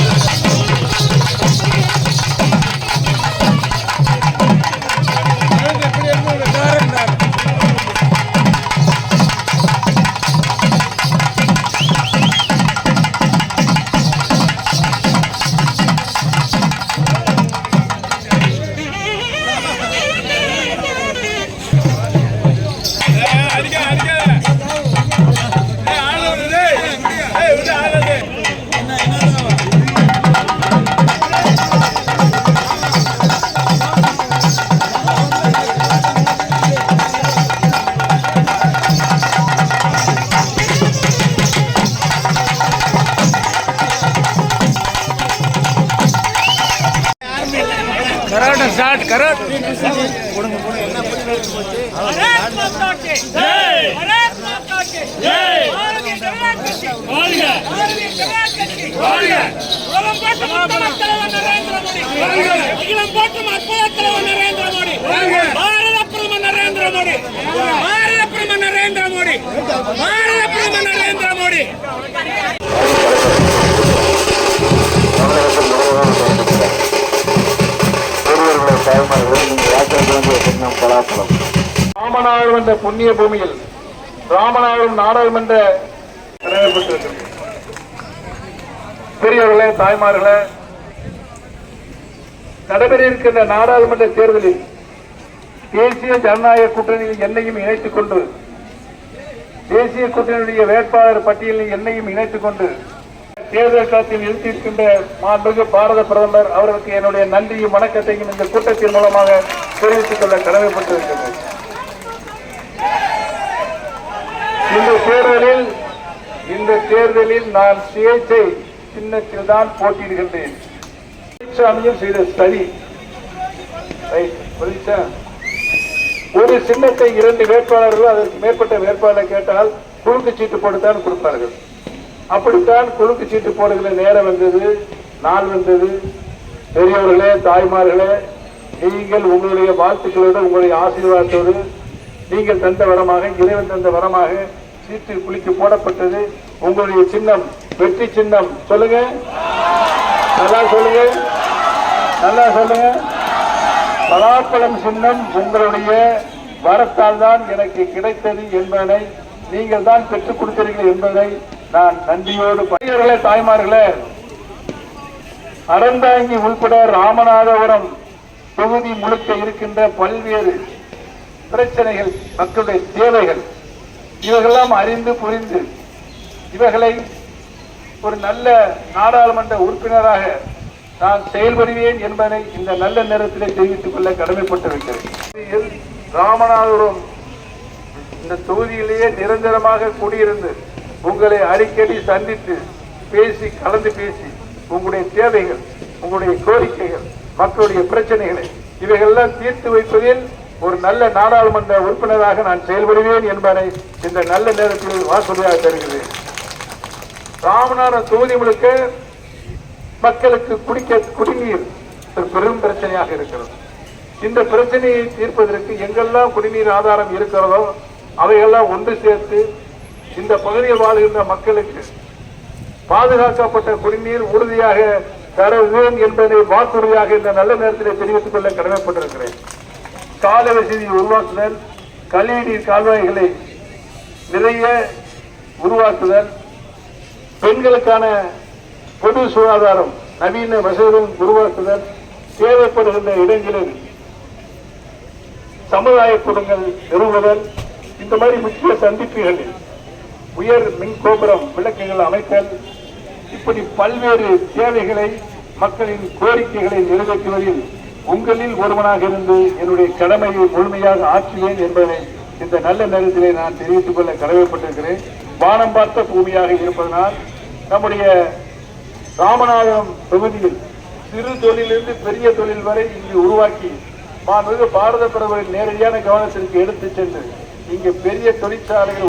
like chat crore. கொடுங்க கொடுங்க என்ன புரிதலுக்கு போச்சு பாரத் மாதா கி ஜெய் பாரத் மாதா கி ஜெய் பாரதிய ஜனதா கட்சி நரேந்திர மோடி. நரேந்திர மோடி நரேந்திர மோடி. பெரியவர்களை நீங்கள் யாத்திரை பலாப்பழம் ராமநாதபுரம் என்ற புண்ணிய பூமியில் ராமநாதபுரம் நாடாளுமன்ற பெரியவர்களே தாய்மார்களே நடைபெற இருக்கின்ற நாடாளுமன்ற தேர்தலில் தேசிய ஜனநாயக கூட்டணியில் என்னையும் இணைத்துக் கொண்டு தேசிய கூட்டணியுடைய வேட்பாளர் பட்டியலில் என்னையும் இணைத்துக் கொண்டு தேர்தல் களத்தில் நிறுத்தியிருக்கின்ற மாண்புமிகு பாரத பிரதமர் அவர்களுக்கு என்னுடைய நன்றியும் வணக்கத்தையும் இந்த கூட்டத்தின் மூலமாக தெரிவித்துக் கொள்ள கடமைப்பட்டிருக்கிறது இந்த தேர்தலில் இந்த தேர்தலில் நான் சுயேட்சை சின்னத்தில் தான் போட்டியிடுகின்றேன். பழனிசாமியும் செய்த ஸ்டடி ஒரு சின்னத்தை இரண்டு வேட்பாளர்கள் அதற்கு மேற்பட்ட வேட்பாளர் கேட்டால் குறுக்கு சீட்டு போட்டுத்தான் கொடுப்பார்கள். அப்படித்தான் குறுக்கு சீட்டு போடுகிற நேரம் வந்தது நாள் வந்தது. பெரியவர்களே தாய்மார்களே நீங்கள் உங்களுடைய வாழ்த்துக்களோடு உங்களுடைய ஆசீர்வாதத்தோடு நீங்கள் தந்த வரமாக இறைவன் தந்த வரமாக சீட்டு குலுக்கி போடப்பட்டது. உங்களுடைய சின்னம் வெற்றி சின்னம். சொல்லுங்க. நல்லா சொல்லுங்க. நல்லா சொல்லுங்க. பலாப்பழம் சின்னம் உங்களுடைய வரத்தால் தான் எனக்கு கிடைத்தது என்பதனை நீங்கள் தான் பெற்றுக் கொடுத்தீர்கள் என்பதை நான் நன்றியோடு பணியர்களே தாய்மார்களே அறந்தாங்கி உள்பட ராமநாதபுரம் தொகுதி முழுக்க இருக்கின்ற பல்வேறு பிரச்சனைகள் மக்களுடைய தேவைகள் இவைகளெல்லாம் அறிந்து புரிந்து இவைகளை ஒரு நல்ல நாடாளுமன்ற உறுப்பினராக நான் செயல்படுவேன் என்பதை இந்த நல்ல நேரத்திலே தெரிவித்துக் கொள்ள கடமைப்பட்டிருக்கிறேன். ராமநாதபுரம் இந்த தொகுதியிலேயே நிரந்தரமாக குடியிருந்து உங்களை அடிக்கடி சந்தித்து பேசி கலந்து பேசி உங்களுடைய தேவைகள் உங்களுடைய கோரிக்கைகள் மக்களுடைய பிரச்சனைகளை இவைகளெல்லாம் தீர்த்து வைப்பதில் ஒரு நல்ல நாடாளுமன்ற உறுப்பினராக நான் செயல்படுவேன் என்பதை இந்த நல்ல நேரத்தில் வாசலியாக தருகிறேன். ராமநாதன் தொகுதி முழுக்க மக்களுக்கு குடிக்க குடிநீர் ஒரு பெரும் பிரச்சனையாக இருக்கிறது. இந்த பிரச்சனையை தீர்ப்பதற்கு எங்கெல்லாம் குடிநீர் ஆதாரம் இருக்கிறதோ அவையெல்லாம் ஒன்று சேர்த்து இந்த பகுதியில் வாழ்கின்ற மக்களுக்கு பாதுகாக்கப்பட்ட குடிநீர் உறுதியாக தருவேன் என்பதை வாக்குறுதியாக இந்த நல்ல நேரத்தில் தெரிவித்துக் கொள்ள கடமைப்பட்டிருக்கிறேன். சாலை வசதியை உருவாக்குதல் கழிவுநீர் கால்வாய்களை நிறைய உருவாக்குதல் பெண்களுக்கான பொது சுகாதாரம் நவீன வசதிகளும் உருவாக்குதல் தேவைப்படுகின்ற இடங்களில் சமுதாய கூடங்கள் நிறுவுதல் இந்த மாதிரி முக்கிய சந்திப்புகளில் உயர் மின் கோபுரம் விளக்குகள் அமைத்தல் இப்படி பல்வேறு தேவைகளை மக்களின் கோரிக்கைகளை நிறைவேற்றுவதில் உங்களில் ஒருவனாக இருந்து என்னுடைய கடமையை முழுமையாக ஆற்றுவேன் என்பதை இந்த நல்ல நேரத்திலே நான் தெரிவித்துக் கொள்ள கடமைப்பட்டிருக்கிறேன். வானம் பார்த்த பூமியாக இருப்பதனால் நம்முடைய ராமநாதபுரம் தொகுதியில் சிறு தொழிலிருந்து பெரிய தொழில் வரை இங்கு உருவாக்கி மாண்புமிகு பாரத பிரதமரின் நேரடியான கவனத்திற்கு எடுத்துச் சென்று இங்கு பெரிய தொழிற்சாலைகள்